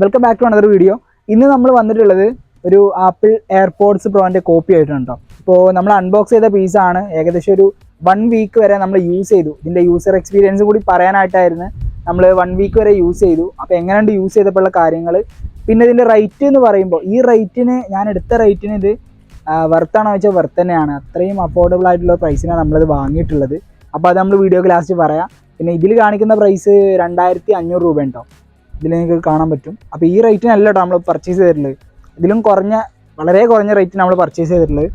Welcome back to another video ഇന്ന് നമ്മൾ വന്നിട്ടുള്ളത് ഒരു ആപ്പിൾ എയർപോർട്സ് പ്രോന്റെ കോപ്പി ആയിട്ടുണ്ട് ഇപ്പോൾ നമ്മൾ അൺബോക്സ് ചെയ്ത പീസാണ് ഏകദേശം ഒരു വൺ വീക്ക് വരെ നമ്മൾ യൂസ് ചെയ്തു. ഇതിന്റെ യൂസർ എക്സ്പീരിയൻസ് കൂടി പറയാനായിട്ടായിരുന്നു. നമ്മൾ വൺ വീക്ക് വരെ യൂസ് ചെയ്തു. അപ്പോൾ എങ്ങനെയുണ്ട് യൂസ് ചെയ്തപ്പോഴുള്ള കാര്യങ്ങൾ പിന്നെ ഇതിന്റെ റേറ്റ് എന്ന് പറയുമ്പോൾ ഈ റേറ്റിന് ഞാൻ എടുത്ത റേറ്റിന് ഇത് വെർത്താണോ വെച്ചാൽ വെർത്ത് തന്നെയാണ്. അത്രയും അഫോർഡബിൾ ആയിട്ടുള്ള പ്രൈസിനാണ് നമ്മളത് വാങ്ങിയിട്ടുള്ളത്. അപ്പോൾ അത് നമ്മൾ വീഡിയോ ലാസ്റ്റ് പറയാം. പിന്നെ ഇതിൽ കാണിക്കുന്ന പ്രൈസ് രണ്ടായിരത്തി അഞ്ഞൂറ് രൂപ ഉണ്ടോ? ഇതിൽ നിങ്ങൾക്ക് കാണാൻ പറ്റും. അപ്പോൾ ഈ റേറ്റിനല്ല കേട്ടോ നമ്മൾ പർച്ചേസ് ചെയ്തിട്ടുള്ളത്. ഇതിലും കുറഞ്ഞ വളരെ കുറഞ്ഞ റേറ്റിന് നമ്മൾ പർച്ചേസ് ചെയ്തിട്ടുള്ളത്.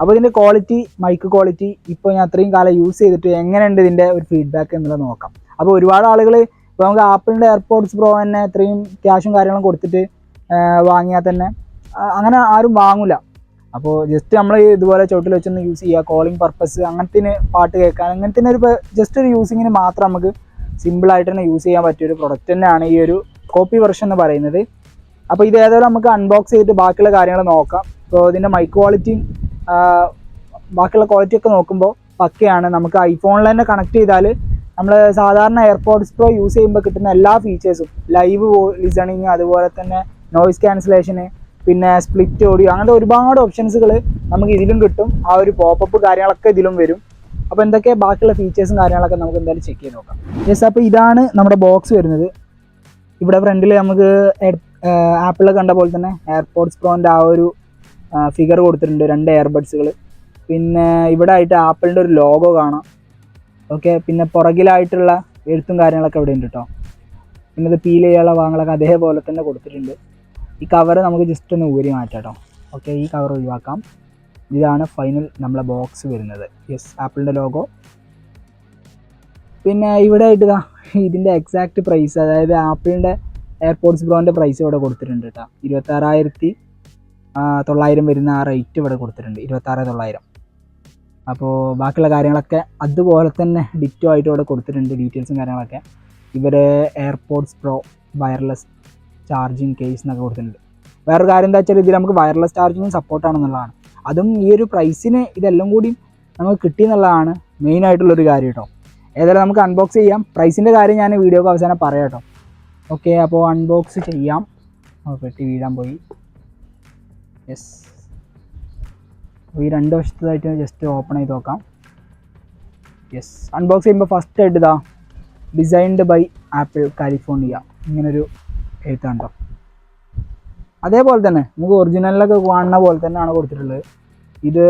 അപ്പോൾ ഇതിന്റെ ക്വാളിറ്റി മൈക്ക് ക്വാളിറ്റി ഇപ്പോൾ ഞാൻ അത്രയും കാലം യൂസ് ചെയ്തിട്ട് എങ്ങനെയുണ്ട് ഇതിന്റെ ഒരു ഫീഡ്ബാക്ക് എന്നുള്ളത് നോക്കാം. അപ്പോൾ ഒരുപാട് ആളുകൾ ഇപ്പോൾ നമുക്ക് ആപ്പിളിന്റെ എയർപോർട്സ് പ്രോ തന്നെ ഇത്രയും ക്യാഷും കാര്യങ്ങളും കൊടുത്തിട്ട് വാങ്ങിയാൽ തന്നെ അങ്ങനെ ആരും വാങ്ങില്ല അപ്പോൾ ജസ്റ്റ് നമ്മൾ ഇതുപോലെ ചോട്ടിൽ വെച്ചൊന്ന് യൂസ് ചെയ്യുക കോളിംഗ് പർപ്പസ് അങ്ങനത്തിന് പാട്ട് കേൾക്കാൻ. അങ്ങനത്തെ ഒരു ജസ്റ്റ് ഒരു യൂസിങ്ങിന് മാത്രം നമുക്ക് സിമ്പിളായിട്ട് തന്നെ യൂസ് ചെയ്യാൻ പറ്റിയ ഒരു പ്രൊഡക്റ്റ് തന്നെയാണ് ഈ ഒരു കോപ്പി വെർഷൻ എന്ന് പറയുന്നത്. അപ്പോൾ ഇത് ഏതായാലും നമുക്ക് അൺബോക്സ് ചെയ്തിട്ട് ബാക്കിയുള്ള കാര്യങ്ങൾ നോക്കാം. ഇപ്പോൾ ഇതിന്റെ മൈക്ക് ക്വാളിറ്റിയും ബാക്കിയുള്ള ക്വാളിറ്റി ഒക്കെ നോക്കുമ്പോൾ പക്കയാണ്. നമുക്ക് ഐഫോണിൽ തന്നെ കണക്ട് ചെയ്താൽ നമ്മൾ സാധാരണ എയർപോർട്സ് പ്രോ യൂസ് ചെയ്യുമ്പോൾ കിട്ടുന്ന എല്ലാ ഫീച്ചേഴ്സും ലൈവ് ലിസണിങ് അതുപോലെ തന്നെ നോയിസ് ക്യാൻസലേഷന് പിന്നെ സ്പ്ലിറ്റ് ഓഡിയോ അങ്ങനത്തെ ഒരുപാട് ഓപ്ഷൻസുകൾ നമുക്ക് ഇതിലും കിട്ടും. ആ ഒരു പോപ്പപ്പ് കാര്യങ്ങളൊക്കെ ഇതിലും വരും. അപ്പോൾ എന്തൊക്കെ ബാക്കിയുള്ള ഫീച്ചേഴ്സും കാര്യങ്ങളൊക്കെ നമുക്ക് എന്തായാലും ചെക്ക് ചെയ്ത് നോക്കാം. യെസ് അപ്പോൾ ഇതാണ് നമ്മുടെ ബോക്സ് വരുന്നത്. ഇവിടെ ഫ്രണ്ടിൽ നമുക്ക് ആപ്പിൾ കണ്ട പോലെ തന്നെ എയർപോർട്സ് പ്രോന്റെ ആ ഒരു ഫിഗർ കൊടുത്തിട്ടുണ്ട്. രണ്ട് എയർബഡ്സുകൾ പിന്നെ ഇവിടെ ആയിട്ട് ആപ്പിളിന്റെ ഒരു ലോഗോ കാണാം. ഓക്കെ പിന്നെ പുറകിലായിട്ടുള്ള എഴുത്തും കാര്യങ്ങളൊക്കെ ഇവിടെ ഉണ്ട് കേട്ടോ പിന്നെ ഇത് പീൽ ചെയ്യാനുള്ള ഭാഗങ്ങളൊക്കെ അതേപോലെ തന്നെ കൊടുത്തിട്ടുണ്ട്. ഈ കവർ നമുക്ക് ജസ്റ്റ് ഒന്ന് ഊരി മാറ്റാം കേട്ടോ ഓക്കെ ഈ കവർ ഒഴിവാക്കാം. ഇതാണ് ഫൈനൽ നമ്മളെ ബോക്സ് വരുന്നത്. യെസ് ആപ്പിളിന്റെ ലോഗോ പിന്നെ ഇവിടെ ആയിട്ട് ഇതാ ഇതിന്റെ എക്സാക്ട് പ്രൈസ് അതായത് ആപ്പിളിന്റെ എയർപോർട്സ് പ്രോന്റെ പ്രൈസ് ഇവിടെ കൊടുത്തിട്ടുണ്ട് കേട്ടോ ഇരുപത്താറായിരത്തി തൊള്ളായിരം വരുന്ന ആ റേറ്റ് ഇവിടെ കൊടുത്തിട്ടുണ്ട്. ഇരുപത്താറ് തൊള്ളായിരം. അപ്പോൾ ബാക്കിയുള്ള കാര്യങ്ങളൊക്കെ അതുപോലെ തന്നെ ഡിറ്റോ ആയിട്ട് ഇവിടെ കൊടുത്തിട്ടുണ്ട് ഡീറ്റെയിൽസും കാര്യങ്ങളൊക്കെ. ഇവർ AirPods pro wireless charging case എന്നൊക്കെ കൊടുത്തിട്ടുണ്ട്. വേറൊരു കാര്യം എന്താ വെച്ചാൽ ഇതിൽ നമുക്ക് വയർലെസ് ചാർജിങ്ങും സപ്പോർട്ടാണെന്നുള്ളതാണ് അതും ഈ ഒരു പ്രൈസിന് ഇതെല്ലാം കൂടി നമുക്ക് കിട്ടിയെന്നുള്ളതാണ് മെയിൻ ആയിട്ടുള്ളൊരു കാര്യം കേട്ടോ ഏതായാലും നമുക്ക് അൺബോക്സ് ചെയ്യാം. പ്രൈസിന്റെ കാര്യം ഞാൻ വീഡിയോക്ക് അവസാനം പറയാം കേട്ടോ ഓക്കെ അപ്പോൾ അൺബോക്സ് ചെയ്യാം. പെട്ടി വീഴാൻ പോയി. യെസ് ഈ രണ്ട് വർഷത്തായിട്ട് ജസ്റ്റ് ഓപ്പൺ ചെയ്ത് നോക്കാം. യെസ് അൺബോക്സ് ചെയ്യുമ്പോൾ ഫസ്റ്റ് ആയിട്ട് ഇതാ ഡിസൈൻഡ് ബൈ ആപ്പിൾ കാലിഫോർണിയ ഇങ്ങനൊരു എഴുത്താണ്ടോ അതേപോലെ തന്നെ നമുക്ക് ഒറിജിനലിലൊക്കെ കാണുന്ന പോലെ തന്നെയാണ് കൊടുത്തിട്ടുള്ളത്. ഇത്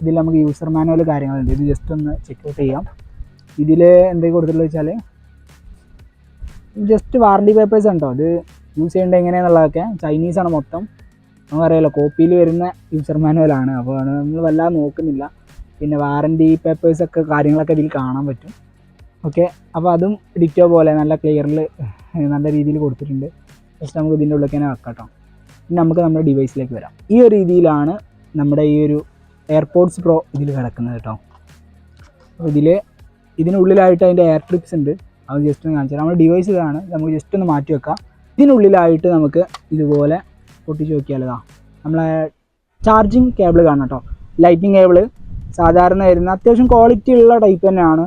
ഇതിൽ നമുക്ക് യൂസർ മാനുവൽ കാര്യങ്ങളുണ്ട്. ഇത് ജസ്റ്റ് ഒന്ന് ചെക്ക് ഔട്ട് ചെയ്യാം. ഇതിൽ എന്തൊക്കെ കൊടുത്തിട്ടുള്ളത് വെച്ചാൽ ജസ്റ്റ് വാറണ്ടി പേപ്പേഴ്സ് ഉണ്ടോ? ഇത് യൂസ് ചെയ്യേണ്ടത് എങ്ങനെയാണെന്നുള്ളതൊക്കെ ചൈനീസാണ് മൊത്തം. നമുക്കറിയാലോ കോപ്പിയിൽ വരുന്ന യൂസർ മാനുവലാണ് അപ്പോൾ നമ്മൾ വല്ലാതെ നോക്കുന്നില്ല. പിന്നെ വാറണ്ടി പേപ്പേഴ്സൊക്കെ കാര്യങ്ങളൊക്കെ ഇതിൽ കാണാൻ പറ്റും. ഓക്കെ അപ്പോൾ അതും ഡിറ്റോ പോലെ നല്ല ക്ലിയറിൽ നല്ല രീതിയിൽ കൊടുത്തിട്ടുണ്ട്. ജസ്റ്റ് നമുക്ക് ഇതിന്റെ ഉള്ളിലേക്ക് തന്നെ വെക്കാം കേട്ടോ നമുക്ക് നമ്മുടെ ഡിവൈസിലേക്ക് വരാം. ഈ ഒരു രീതിയിലാണ് നമ്മുടെ ഈ ഒരു എയർപോർട്സ് പ്രോ ഇതിൽ കിടക്കുന്നത് കേട്ടോ ഇതിൽ ഇതിനുള്ളിലായിട്ട് അതിന്റെ എയർ ട്രിപ്സ് ഉണ്ട്. അത് ജസ്റ്റ് ഒന്ന് കാണിച്ചു നമ്മുടെ ഡിവൈസ് ഇതാണ്. നമുക്ക് ജസ്റ്റ് ഒന്ന് മാറ്റി വെക്കാം. ഇതിനുള്ളിലായിട്ട് നമുക്ക് ഇതുപോലെ പൊട്ടിച്ച് നോക്കിയാലതാ നമ്മളെ ചാർജിങ് കേബിൾ കാണാം കേട്ടോ ലൈറ്റിംഗ് കേബിൾ സാധാരണ വരുന്ന അത്യാവശ്യം ക്വാളിറ്റി ഉള്ള ടൈപ്പ് തന്നെയാണ്.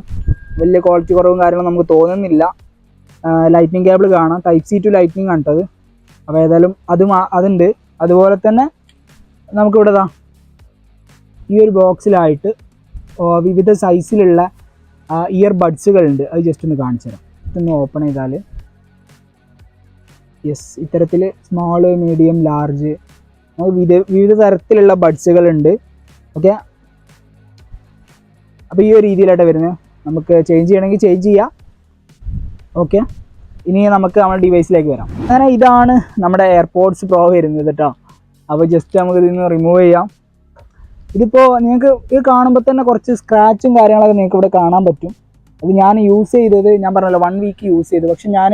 വലിയ ക്വാളിറ്റി കുറവും കാര്യങ്ങളും നമുക്ക് തോന്നുന്നില്ല. ലൈറ്റിംഗ് കേബിൾ കാണാം. ടൈപ്പ് സി ടു ലൈറ്റിംഗ് ആണ് കേട്ടത് അപ്പോൾ ഏതായാലും അത് അതുണ്ട്. അതുപോലെ തന്നെ നമുക്കിവിടെ ദാ ഈ ഒരു ബോക്സിലായിട്ട് വിവിധ സൈസിലുള്ള ഇയർ ബഡ്സുകളുണ്ട് അത് ജസ്റ്റ് ഒന്ന് കാണിച്ചു തരാം. ഇതൊന്ന് ഓപ്പൺ ചെയ്താൽ യെസ് ഇത്തരത്തിൽ സ്മോൾ മീഡിയം ലാർജ് വിവിധ വിവിധ തരത്തിലുള്ള ബഡ്സുകളുണ്ട് ഓക്കെ അപ്പോൾ ഈ ഒരു രീതിയിലായിട്ട് വരുന്നത്. നമുക്ക് ചേഞ്ച് ചെയ്യണമെങ്കിൽ ചേഞ്ച് ചെയ്യാം. ഓക്കെ ഇനി നമുക്ക് നമ്മുടെ ഡിവൈസിലേക്ക് വരാം. അങ്ങനെ ഇതാണ് നമ്മുടെ എയർപോർട്സ് പ്രോ വരുന്നത് കേട്ടോ അപ്പോൾ ജസ്റ്റ് നമുക്ക് ഇതിൽ നിന്ന് റിമൂവ് ചെയ്യാം. ഇതിപ്പോൾ നിങ്ങൾക്ക് ഇത് കാണുമ്പോൾ തന്നെ കുറച്ച് സ്ക്രാച്ചും കാര്യങ്ങളൊക്കെ നിങ്ങൾക്ക് ഇവിടെ കാണാൻ പറ്റും. അത് ഞാൻ യൂസ് ചെയ്തത് ഞാൻ പറഞ്ഞല്ലോ വൺ വീക്ക് യൂസ് ചെയ്തു. പക്ഷെ ഞാൻ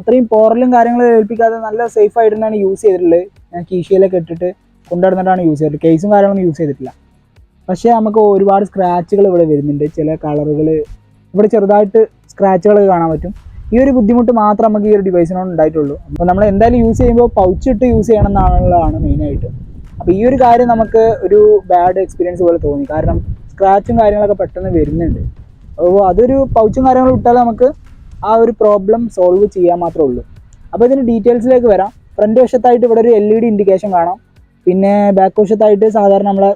അത്രയും പോറലും കാര്യങ്ങളും ഏൽപ്പിക്കാതെ നല്ല സേഫ് ആയിട്ടാണ് യൂസ് ചെയ്തിട്ടുള്ളത്. ഞാൻ കീശയിലൊക്കെ ഇട്ടിട്ട് കൊണ്ടുനടന്നിട്ടാണ് യൂസ് ചെയ്തിട്ടുള്ളത്. കേസും കാര്യങ്ങളൊന്നും യൂസ് ചെയ്തിട്ടില്ല. പക്ഷേ നമുക്ക് ഒരുപാട് സ്ക്രാച്ചുകൾ ഇവിടെ വരുന്നുണ്ട്. ചില കളറുകൾ ഇവിടെ ചെറുതായിട്ട് സ്ക്രാച്ചുകളൊക്കെ കാണാൻ പറ്റും. ഈ ഒരു ബുദ്ധിമുട്ട് മാത്രം നമുക്ക് ഈ ഒരു ഡിവൈസിനോട് ഉണ്ടായിട്ടുള്ളൂ. അപ്പോൾ നമ്മൾ എന്തായാലും യൂസ് ചെയ്യുമ്പോൾ പൗച്ച് ഇട്ട് യൂസ് ചെയ്യണം എന്നാണുള്ളതാണ് മെയിനായിട്ട് അപ്പോൾ ഈ ഒരു കാര്യം നമുക്ക് ഒരു ബാഡ് എക്സ്പീരിയൻസ് പോലെ തോന്നി. കാരണം സ്ക്രാച്ചും കാര്യങ്ങളൊക്കെ പെട്ടെന്ന് വരുന്നുണ്ട്. അപ്പോൾ അതൊരു പൗച്ചും കാര്യങ്ങളും ഇട്ടാൽ നമുക്ക് ആ ഒരു പ്രോബ്ലം സോൾവ് ചെയ്യാൻ മാത്രമേ ഉള്ളൂ. അപ്പോൾ ഇതിന് ഡീറ്റെയിൽസിലേക്ക് വരാം. ഫ്രണ്ട് വശത്തായിട്ട് ഇവിടെ ഒരു എൽ ഇ ഡി ഇൻഡിക്കേഷൻ കാണാം. പിന്നെ ബാക്ക് വശത്തായിട്ട് സാധാരണ നമ്മളെ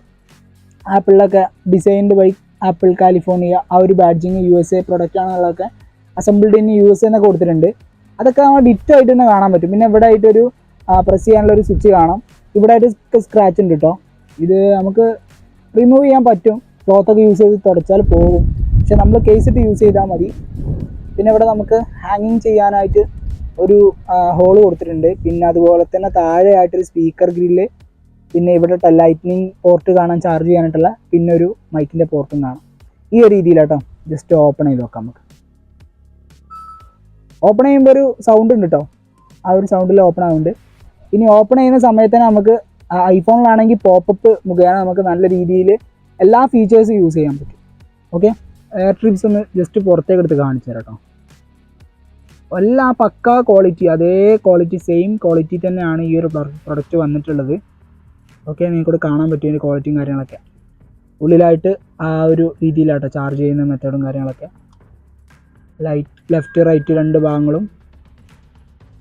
ആപ്പിളിലൊക്കെ ഡിസൈൻഡ് ബൈ ആപ്പിൾ കാലിഫോർണിയ ആ ഒരു badging U S A product ആണെന്നുള്ളതൊക്കെ assembled in U S എന്നൊക്കെ കൊടുത്തിട്ടുണ്ട്. അതൊക്കെ നമ്മൾ ഡിറ്റ് ആയിട്ട് തന്നെ കാണാൻ പറ്റും. പിന്നെ ഇവിടെ ആയിട്ടൊരു പ്രസ് ചെയ്യാനുള്ള ഒരു സ്വിച്ച് കാണാം. ഇവിടെ ആയിട്ട് സ്ക്രാച്ച് ഉണ്ട് കേട്ടോ ഇത് നമുക്ക് റിമൂവ് ചെയ്യാൻ പറ്റും. ക്ലോത്തൊക്കെ യൂസ് ചെയ്ത് തുടച്ചാൽ പോകും. പക്ഷെ നമ്മൾ കേസ് ഇട്ട് യൂസ് ചെയ്താൽ മതി. പിന്നെ ഇവിടെ നമുക്ക് ഹാങ്ങിങ് ചെയ്യാനായിട്ട് ഒരു ഹോൾ കൊടുത്തിട്ടുണ്ട്. പിന്നെ അതുപോലെ തന്നെ താഴെയായിട്ടൊരു സ്പീക്കർ ഗ്രില്ല് പിന്നെ ഇവിടെ ലൈറ്റ്നിങ് പോർട്ട് കാണാൻ ചാർജ് ചെയ്യാനായിട്ടുള്ള പിന്നെ ഒരു മൈക്കിന്റെ പോർട്ടും കാണാം. ഈ ഒരു രീതിയിലാട്ടോ ജസ്റ്റ് ഓപ്പൺ ചെയ്ത് നോക്കാം നമുക്ക്. ഓപ്പൺ ചെയ്യുമ്പോൾ ഒരു സൗണ്ട് ഉണ്ട് കേട്ടോ ആ ഒരു സൗണ്ടിൽ ഓപ്പൺ ആവുന്നുണ്ട്. ഇനി ഓപ്പൺ ചെയ്യുന്ന സമയത്ത് തന്നെ നമുക്ക് ഐഫോണിലാണെങ്കിൽ പോപ്പപ്പ് മുഖേന നമുക്ക് നല്ല രീതിയിൽ എല്ലാ ഫീച്ചേഴ്സും യൂസ് ചെയ്യാൻ പറ്റും. ഓക്കെ എയർ ട്രിപ്സ് ഒന്ന് ജസ്റ്റ് പുറത്തേക്ക് എടുത്ത് കാണിച്ചു തരാം കേട്ടോ എല്ലാ പക്ക ക്വാളിറ്റി അതേ ക്വാളിറ്റി സെയിം ക്വാളിറ്റി തന്നെയാണ് ഈ ഒരു പ്രൊഡക്റ്റ് വന്നിട്ടുള്ളത്. ഓക്കെ നിങ്ങൾക്കൂടെ കാണാൻ പറ്റും ക്വാളിറ്റിയും കാര്യങ്ങളൊക്കെ. ഉള്ളിലായിട്ട് ആ ഒരു രീതിയിലാട്ടോ ചാർജ് ചെയ്യുന്ന മെത്തേഡും കാര്യങ്ങളൊക്കെ. ലൈറ്റ് ലെഫ്റ്റ് റൈറ്റ് രണ്ട് ഭാഗങ്ങളും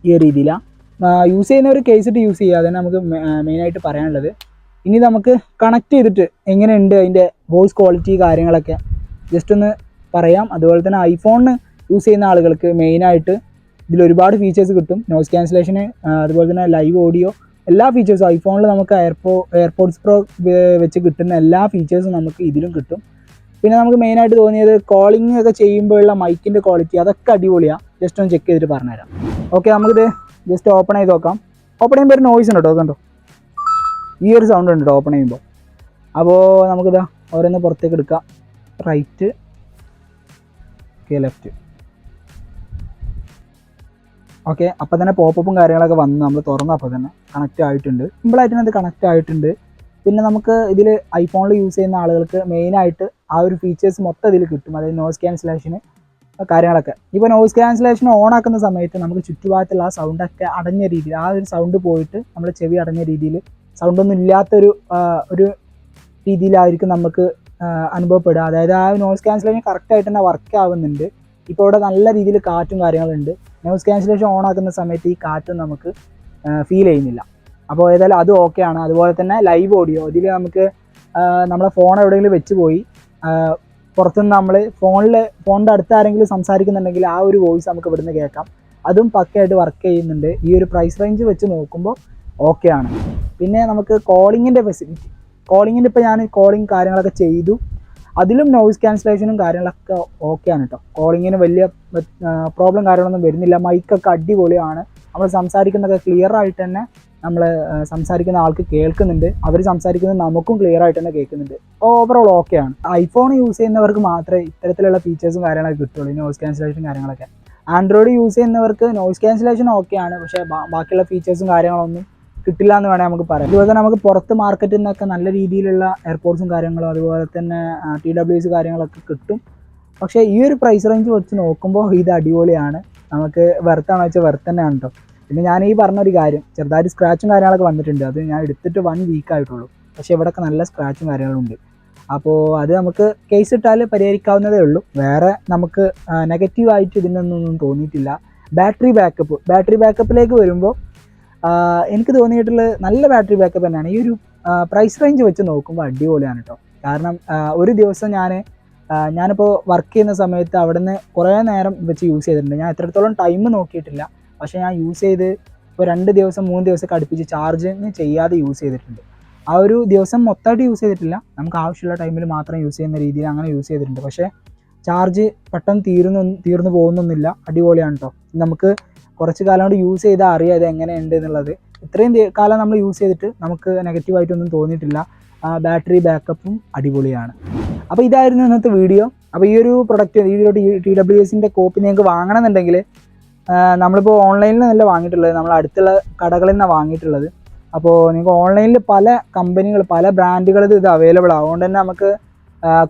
ഈ രീതിയിലാണ് യൂസ് ചെയ്യുന്ന ഒരു കേസ് ഇട്ട് യൂസ് ചെയ്യുക. അതന്നെ നമുക്ക് മെയിനായിട്ട് പറയാനുള്ളത്. ഇനി നമുക്ക് കണക്ട് ചെയ്തിട്ട് എങ്ങനെയുണ്ട് അതിന്റെ വോയിസ് ക്വാളിറ്റി കാര്യങ്ങളൊക്കെ ജസ്റ്റ് ഒന്ന് പറയാം. അതുപോലെ തന്നെ ഐഫോണിന് യൂസ് ചെയ്യുന്ന ആളുകൾക്ക് മെയിനായിട്ട് ഇതിൽ ഒരുപാട് ഫീച്ചേഴ്സ് കിട്ടും. നോയ്സ് ക്യാൻസലേഷന് അതുപോലെ തന്നെ ലൈവ് ഓഡിയോ എല്ലാ ഫീച്ചേഴ്സും ഐഫോണിൽ നമുക്ക് എയർപോ എയർപോഡ്സ് പ്രോ വെച്ച് കിട്ടുന്ന എല്ലാ ഫീച്ചേഴ്സും നമുക്ക് ഇതിലും കിട്ടും. പിന്നെ നമുക്ക് മെയിൻ ആയിട്ട് തോന്നിയത് കോളിംഗ് ഒക്കെ ചെയ്യുമ്പോഴുള്ള മൈക്കിന്റെ ക്വാളിറ്റി അതൊക്കെ അടിപൊളിയാണ് ജസ്റ്റ് ഒന്ന് ചെക്ക് ചെയ്തിട്ട് പറഞ്ഞുതരാം. ഓക്കെ നമുക്കിത് ജസ്റ്റ് ഓപ്പൺ ചെയ്ത് നോക്കാം. ഓപ്പൺ ചെയ്യുമ്പോൾ ഒരു നോയ്സ് ഉണ്ട്? കേട്ടോ കണ്ടോ? ഈ ഒരു സൗണ്ട് ഉണ്ട് ഓപ്പൺ ചെയ്യുമ്പോൾ അപ്പോൾ നമുക്കിതാ ഓരോന്ന് പുറത്തേക്ക് എടുക്കാം. റൈറ്റ് ഓക്കെ ലെഫ്റ്റ് ഓക്കെ അപ്പോൾ തന്നെ പോപ്പും കാര്യങ്ങളൊക്കെ വന്ന് നമ്മൾ തുറന്നപ്പോൾ തന്നെ കണക്റ്റ് ആയിട്ടുണ്ട്. സിമ്പിളായിട്ട് അത് കണക്റ്റ് ആയിട്ടുണ്ട്. പിന്നെ നമുക്ക് ഇതിൽ ഐഫോണിൽ യൂസ് ചെയ്യുന്ന ആളുകൾക്ക് മെയിനായിട്ട് ആ ഒരു ഫീച്ചേഴ്സ് മൊത്തം ഇതിൽ കിട്ടും. അതായത് നോയ്സ് ക്യാൻസലേഷന് കാര്യങ്ങളൊക്കെ. ഇപ്പോൾ നോയ്സ് ക്യാൻസലേഷൻ ഓൺ ആക്കുന്ന സമയത്ത് നമുക്ക് ചുറ്റുഭാഗത്തുള്ള ആ സൗണ്ടൊക്കെ അടഞ്ഞ രീതിയിൽ ആ ഒരു സൗണ്ട് പോയിട്ട് നമ്മൾ ചെവി അടഞ്ഞ രീതിയിൽ സൗണ്ടൊന്നും ഇല്ലാത്തൊരു ഒരു രീതിയിലായിരിക്കും നമുക്ക് അനുഭവപ്പെടുക. അതായത് ആ നോയ്സ് ക്യാൻസലേഷൻ കറക്റ്റായിട്ട് തന്നെ വർക്ക് ആവുന്നുണ്ട്. ഇപ്പോൾ ഇവിടെ നല്ല രീതിയിൽ കാറ്റും കാര്യങ്ങളുണ്ട് നോയ്സ് ക്യാൻസലേഷൻ ഓൺ ആക്കുന്ന സമയത്ത് ഈ കാറ്റും നമുക്ക് ഫീൽ ചെയ്യുന്നില്ല. അപ്പോൾ ഏതായാലും അത് ഓക്കെ ആണ്. അതുപോലെ തന്നെ ലൈവ് ഓഡിയോ ഇതിൽ നമുക്ക് നമ്മളെ ഫോൺ എവിടെയെങ്കിലും വെച്ച് പോയി പുറത്തുനിന്ന് നമ്മൾ ഫോണിൽ ഫോണിന്റെ അടുത്ത് ആരെങ്കിലും സംസാരിക്കുന്നുണ്ടെങ്കിൽ ആ ഒരു വോയിസ് നമുക്ക് ഇവിടുന്ന് കേൾക്കാം. അതും പക്കയായിട്ട് വർക്ക് ചെയ്യുന്നുണ്ട്. ഈ ഒരു പ്രൈസ് റേഞ്ച് വെച്ച് നോക്കുമ്പോൾ ഓക്കെ ആണ്. പിന്നെ നമുക്ക് കോളിങ്ങിന്റെ ഫെസിലിറ്റി കോളിങ്ങിന്റെ ഇപ്പോൾ ഞാൻ കോളിങ് കാര്യങ്ങളൊക്കെ ചെയ്തു. അതിലും നോയിസ് ക്യാൻസലേഷനും കാര്യങ്ങളൊക്കെ ഓക്കെ ആണ് കേട്ടോ കോളിങ്ങിന് വലിയ പ്രോബ്ലം കാര്യങ്ങളൊന്നും വരുന്നില്ല. മൈക്കൊക്കെ അടിപൊളിയാണ്. നമ്മൾ സംസാരിക്കുന്നതൊക്കെ ക്ലിയർ ആയിട്ട് തന്നെ നമ്മൾ സംസാരിക്കുന്ന ആൾക്ക് കേൾക്കുന്നുണ്ട്. അവർ സംസാരിക്കുന്നത് നമുക്കും ക്ലിയർ ആയിട്ട് തന്നെ കേൾക്കുന്നുണ്ട്. ഓവറോൾ ആണ്. ഐഫോൺ യൂസ് ചെയ്യുന്നവർക്ക് മാത്രമേ ഇത്തരത്തിലുള്ള ഫീച്ചേഴ്സും കാര്യങ്ങളൊക്കെ കിട്ടുള്ളൂ. നോയ്സ് ക്യാൻസലേഷൻ കാര്യങ്ങളൊക്കെ. ആൻഡ്രോയിഡ് യൂസ് ചെയ്യുന്നവർക്ക് നോയിസ് ക്യാൻസലേഷൻ ഓക്കെയാണ് പക്ഷേ ബാക്കിയുള്ള ഫീച്ചേഴ്സും കാര്യങ്ങളൊന്നും കിട്ടില്ല എന്ന് വേണേൽ നമുക്ക് പറയാം. അതുപോലെ തന്നെ നമുക്ക് പുറത്ത് മാർക്കറ്റിൽ നിന്നൊക്കെ നല്ല രീതിയിലുള്ള എയർപോർട്ട്സും കാര്യങ്ങളും അതുപോലെ തന്നെ ടി ഡബ്ല്യൂസ് കാര്യങ്ങളൊക്കെ കിട്ടും. പക്ഷേ ഈ ഒരു പ്രൈസ് റേഞ്ച് വെച്ച് നോക്കുമ്പോൾ ഇത് അടിപൊളിയാണ്. നമുക്ക് വെറുത്താണോ വെച്ചാൽ വെറുത്ത് തന്നെയാണ് കേട്ടോ പിന്നെ ഞാൻ ഈ പറഞ്ഞ ഒരു കാര്യം ചെറുതായിട്ട് സ്ക്രാച്ചും കാര്യങ്ങളൊക്കെ വന്നിട്ടുണ്ട്. അത് ഞാൻ എടുത്തിട്ട് വൺ വീക്ക് ആയിട്ടുള്ളൂ. പക്ഷേ ഇവിടെയൊക്കെ നല്ല സ്ക്രാച്ചും കാര്യങ്ങളും ഉണ്ട് അപ്പോൾ അത് നമുക്ക് കേസ് ഇട്ടാൽ പരിഹരിക്കാവുന്നതേ ഉള്ളൂ. വേറെ നമുക്ക് നെഗറ്റീവായിട്ട് ഇതിനൊന്നും തോന്നിയിട്ടില്ല. ബാറ്ററി ബാക്കപ്പ് ബാറ്ററി ബാക്കപ്പിലേക്ക് വരുമ്പോൾ എനിക്ക് തോന്നിയിട്ടുള്ള നല്ല ബാറ്ററി ബാക്കപ്പ് തന്നെയാണ്. ഈ ഒരു പ്രൈസ് റേഞ്ച് വെച്ച് നോക്കുമ്പോൾ അടിപൊളിയാണ് കേട്ടോ കാരണം ഒരു ദിവസം ഞാൻ ഞാനിപ്പോൾ വർക്ക് ചെയ്യുന്ന സമയത്ത് അവിടുന്ന് കുറേ നേരം വെച്ച് യൂസ് ചെയ്തിട്ടുണ്ട്. ഞാൻ എത്രത്തോളം ടൈം നോക്കിയിട്ടില്ല. പക്ഷേ ഞാൻ യൂസ് ചെയ്ത് ഇപ്പോൾ രണ്ട് ദിവസം മൂന്ന് ദിവസമൊക്കെ അടുപ്പിച്ച് ചാർജിങ് ചെയ്യാതെ യൂസ് ചെയ്തിട്ടുണ്ട്. ആ ഒരു ദിവസം മൊത്തമായിട്ട് യൂസ് ചെയ്തിട്ടില്ല. നമുക്ക് ആവശ്യമുള്ള ടൈമിൽ മാത്രം യൂസ് ചെയ്യുന്ന രീതിയിൽ അങ്ങനെ യൂസ് ചെയ്തിട്ടുണ്ട്. പക്ഷേ ചാർജ് പെട്ടെന്ന് തീർന്നു തീർന്നു പോകുന്നൊന്നുമില്ല. അടിപൊളിയാണ് കേട്ടോ നമുക്ക് കുറച്ച് കാലം കൊണ്ട് യൂസ് ചെയ്താൽ അറിയാം ഇത് എങ്ങനെയുണ്ട് എന്നുള്ളത്. ഇത്രയും കാലം നമ്മൾ യൂസ് ചെയ്തിട്ട് നമുക്ക് നെഗറ്റീവായിട്ടൊന്നും തോന്നിയിട്ടില്ല. ബാറ്ററി ബാക്കപ്പും അടിപൊളിയാണ്. അപ്പോൾ ഇതായിരുന്നു ഇന്നത്തെ വീഡിയോ അപ്പോൾ ഈ ഒരു പ്രൊഡക്റ്റ് ഈ ഒരു ടി ഡബ്ല്യു എസിന്റെ കോപ്പി നിങ്ങൾക്ക് വാങ്ങണമെന്നുണ്ടെങ്കിൽ നമ്മളിപ്പോൾ ഓൺലൈനിൽ നിന്നല്ല വാങ്ങിയിട്ടുള്ളത്. നമ്മൾ അടുത്തുള്ള കടകളിൽ നിന്നാണ് വാങ്ങിയിട്ടുള്ളത്. അപ്പോൾ നിങ്ങൾക്ക് ഓൺലൈനിൽ പല കമ്പനികൾ പല ബ്രാൻഡുകൾ ഇത് അവൈലബിൾ ആണ് അതുകൊണ്ട് തന്നെ നമുക്ക്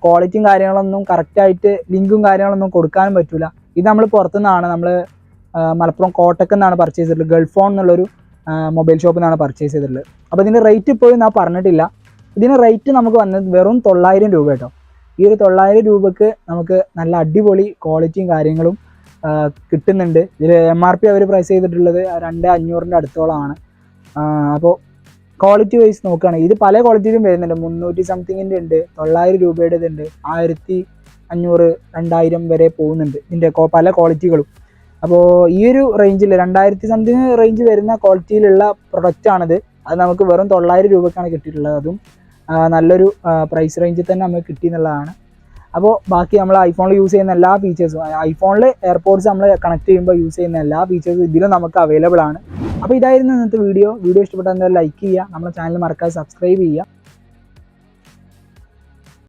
ക്വാളിറ്റിയും കാര്യങ്ങളൊന്നും കറക്റ്റായിട്ട് ലിങ്കും കാര്യങ്ങളൊന്നും കൊടുക്കാനും പറ്റില്ല ഇത് നമ്മൾ പുറത്തുനിന്നാണ് നമ്മൾ മലപ്പുറം കോട്ടക്കിൽ നിന്നാണ് പർച്ചേസ് ചെയ്തിട്ടുള്ളത്. ഗൾഫ് ഫോൺ എന്നുള്ളൊരു മൊബൈൽ ഷോപ്പിൽ നിന്നാണ് പർച്ചേസ് ചെയ്തിട്ടുള്ളത്. അപ്പോൾ ഇതിന്റെ റേറ്റ് ഇപ്പോഴും ഞാൻ പറഞ്ഞിട്ടില്ല. ഇതിന് റേറ്റ് നമുക്ക് വന്നത് വെറും തൊള്ളായിരം രൂപ കേട്ടോ. ഈ ഒരു തൊള്ളായിരം രൂപക്ക് നമുക്ക് നല്ല അടിപൊളി ക്വാളിറ്റിയും കാര്യങ്ങളും കിട്ടുന്നുണ്ട്. ഇതിൽ എം ആർ പി അവർ പ്രൈസ് ചെയ്തിട്ടുള്ളത് രണ്ട് അഞ്ഞൂറിന്റെ അടുത്തോളമാണ്. അപ്പോൾ ക്വാളിറ്റി വൈസ് നോക്കുകയാണെങ്കിൽ ഇത് പല ക്വാളിറ്റിയിലും വരുന്നുണ്ട്. മുന്നൂറ്റി സംതിങ്ങിന്റെ ഉണ്ട്. തൊള്ളായിരം രൂപയുടെ ഉണ്ട് ആയിരത്തി അഞ്ഞൂറ് രണ്ടായിരം വരെ പോകുന്നുണ്ട് ഇതിന്റെ പല ക്വാളിറ്റികളും അപ്പോൾ ഈ ഒരു റേഞ്ചിൽ രണ്ടായിരത്തി സംതിങ് റേഞ്ച് വരുന്ന ക്വാളിറ്റിയിലുള്ള പ്രൊഡക്റ്റാണിത് അത് നമുക്ക് വെറും തൊള്ളായിരം രൂപയ്ക്കാണ് കിട്ടിയിട്ടുള്ളത്. അതും നല്ലൊരു പ്രൈസ് റേഞ്ചിൽ തന്നെ നമുക്ക് കിട്ടി എന്നുള്ളതാണ്. അപ്പോൾ ബാക്കി നമ്മൾ ഐഫോണിൽ യൂസ് ചെയ്യുന്ന എല്ലാ ഫീച്ചേഴ്സും ഐഫോണിൽ എയർപോർട്സ് നമ്മൾ കണക്ട് ചെയ്യുമ്പോൾ യൂസ് ചെയ്യുന്ന എല്ലാ ഫീച്ചേഴ്സും ഇതിലും നമുക്ക് അവൈലബിൾ ആണ്. അപ്പോൾ ഇതായിരുന്നു ഇന്നത്തെ വീഡിയോ വീഡിയോ ഇഷ്ടപ്പെട്ടാൽ എന്തായാലും ലൈക്ക് ചെയ്യുക. നമ്മുടെ ചാനൽ മറക്കാതെ സബ്സ്ക്രൈബ് ചെയ്യുക.